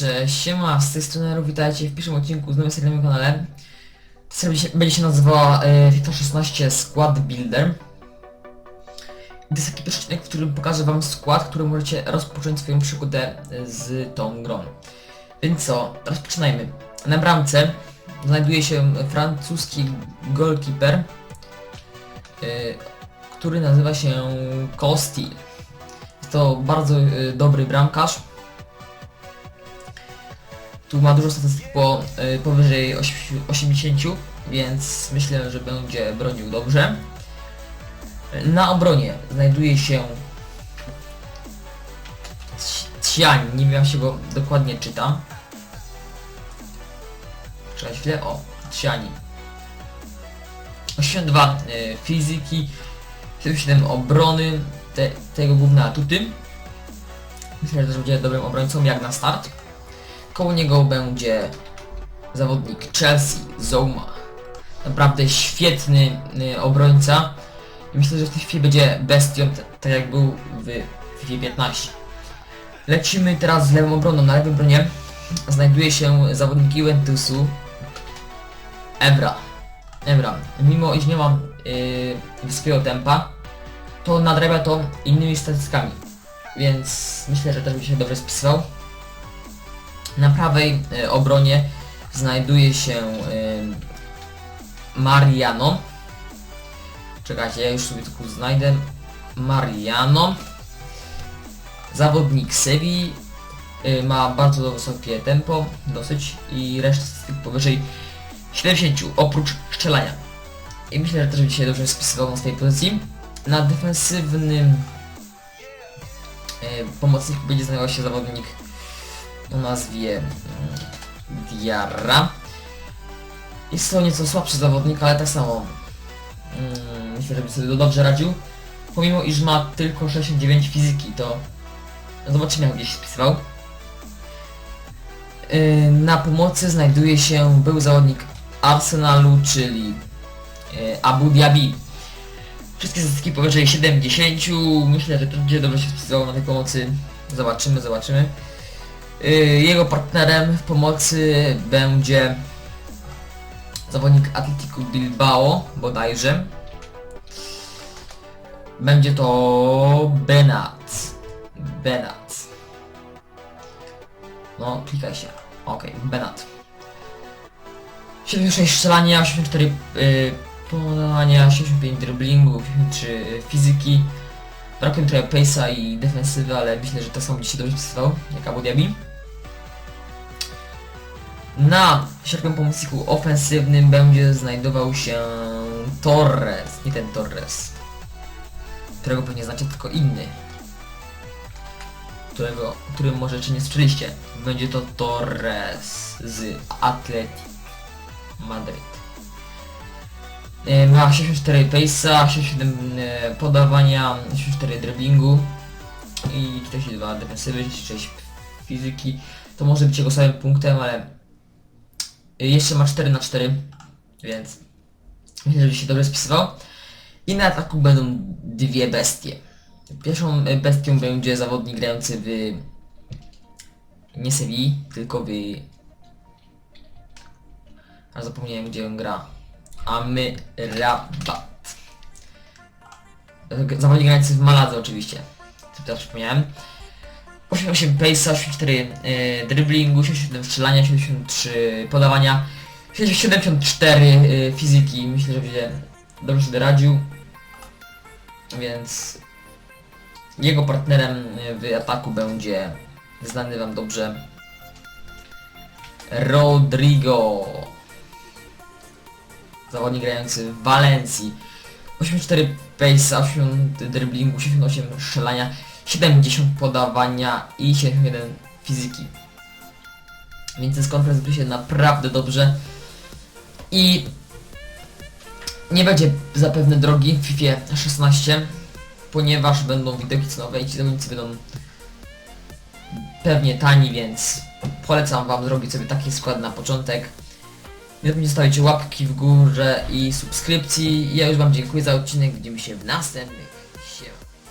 Cześć, siema, z tej strony witajcie w pierwszym odcinku z nowej serii na moim kanale. Ta seria będzie się, nazywała e, FIFA 16 Squad Builder. To jest taki pierwszy odcinek, w którym pokażę wam skład, który możecie rozpocząć swoją przygodę e, z tą grą. Więc co, rozpoczynajmy. Na bramce znajduje się francuski goalkeeper, e, który nazywa się Costi. Jest to bardzo e, dobry bramkarz. Tu ma dużo statystyk po, y, powyżej oś- 80, więc myślę, że będzie bronił dobrze. Na obronie znajduje się Ci- Ciań, nie wiem jak się go dokładnie czyta. Czekaj chwilę, o, Ciani. 82 y, fizyki, 77 obrony, te, tego główne atuty. Myślę, że też będzie dobrym obrońcą jak na start. Koło niego będzie zawodnik Chelsea, Zouma. Naprawdę świetny y, obrońca. I myślę, że w tej chwili będzie bestią, tak jak był w FIFA 15. Lecimy teraz z lewą obroną. Na lewej obronie znajduje się zawodnik Juventusu, Evra. Evra. Mimo iż nie mam yy, wysokiego tempa, to nadrabia to innymi statystykami. Więc myślę, że też by się dobrze spisywał. Na prawej e, obronie znajduje się e, Mariano. Czekajcie, ja już sobie tylko znajdę. Mariano. Zawodnik Sevi. e, Ma bardzo wysokie tempo, dosyć i reszta statystyk powyżej 70, oprócz strzelania. I myślę, że też będzie się dobrze spisywał na swojej pozycji. Na defensywnym pomocniku będzie znajdował się zawodnik o nazwie mm, Diarra. Jest to nieco słabszy zawodnik, ale tak samo mm, myślę, że by sobie dobrze radził. Pomimo iż ma tylko 69 fizyki, to zobaczymy jak gdzieś spisywał. Yy, Na pomocy znajduje się był zawodnik Arsenalu, czyli yy, Abu Dhabi. Wszystkie statystyki powyżej 70. Myślę, że to będzie dobrze się spisywało na tej pomocy. Zobaczymy, zobaczymy. Y, Jego partnerem w pomocy będzie zawodnik Atletico Bilbao bodajże. Będzie to Benat. Benat. No, klikaj się. Okej, Benat. 76 strzelania, 84 y, podania, 75 driblingu, 83 fizyki. Brakuje trochę pace'a i defensywy, ale myślę, że to samo dzisiaj dobrze spisywał, jak Abu Dhabi. Na środkowym pomocniku ofensywnym będzie znajdował się Torres, nie ten Torres, którego pewnie znacie tylko inny, którego, którym może jeszcze nie słyszeliście. Będzie to Torres z Atleti Madryt. E, Ma 64 pace'a, 67 e, podawania, 64 driblingu i 42 defensywy, 6 fizyki. To może być jego samym punktem, ale jeszcze ma 4 na 4, więc myślę, że się dobrze spisywał. I na ataku będą dwie bestie. Pierwszą bestią będzie zawodnik grający w nie Sevilli, tylko w a zapomniałem gdzie on gra. Amrabat. Zawodnik grający w Maladze oczywiście. Co teraz przypomniałem. 88 pace'a, 84 yy, driblingu, 77 strzelania, 73 podawania, 74 yy, fizyki. Myślę, że będzie dobrze sobie. Więc jego partnerem y, w ataku będzie znany wam dobrze Rodrigo zawodnik grający w Walencji. 84 pace, 80 driblingu, 88 strzelania, 70 podawania i 71 fizyki. Więc ten skład prezentuje się naprawdę dobrze. I nie będzie zapewne drogi w FIFA 16, ponieważ będą widoki cenowe i ci zawodnicy będą pewnie tani, więc polecam wam zrobić sobie taki skład na początek. Nie zapomnijcie zostawić łapki w górze i subskrypcji. Ja już wam dziękuję za odcinek. Widzimy się w następnych.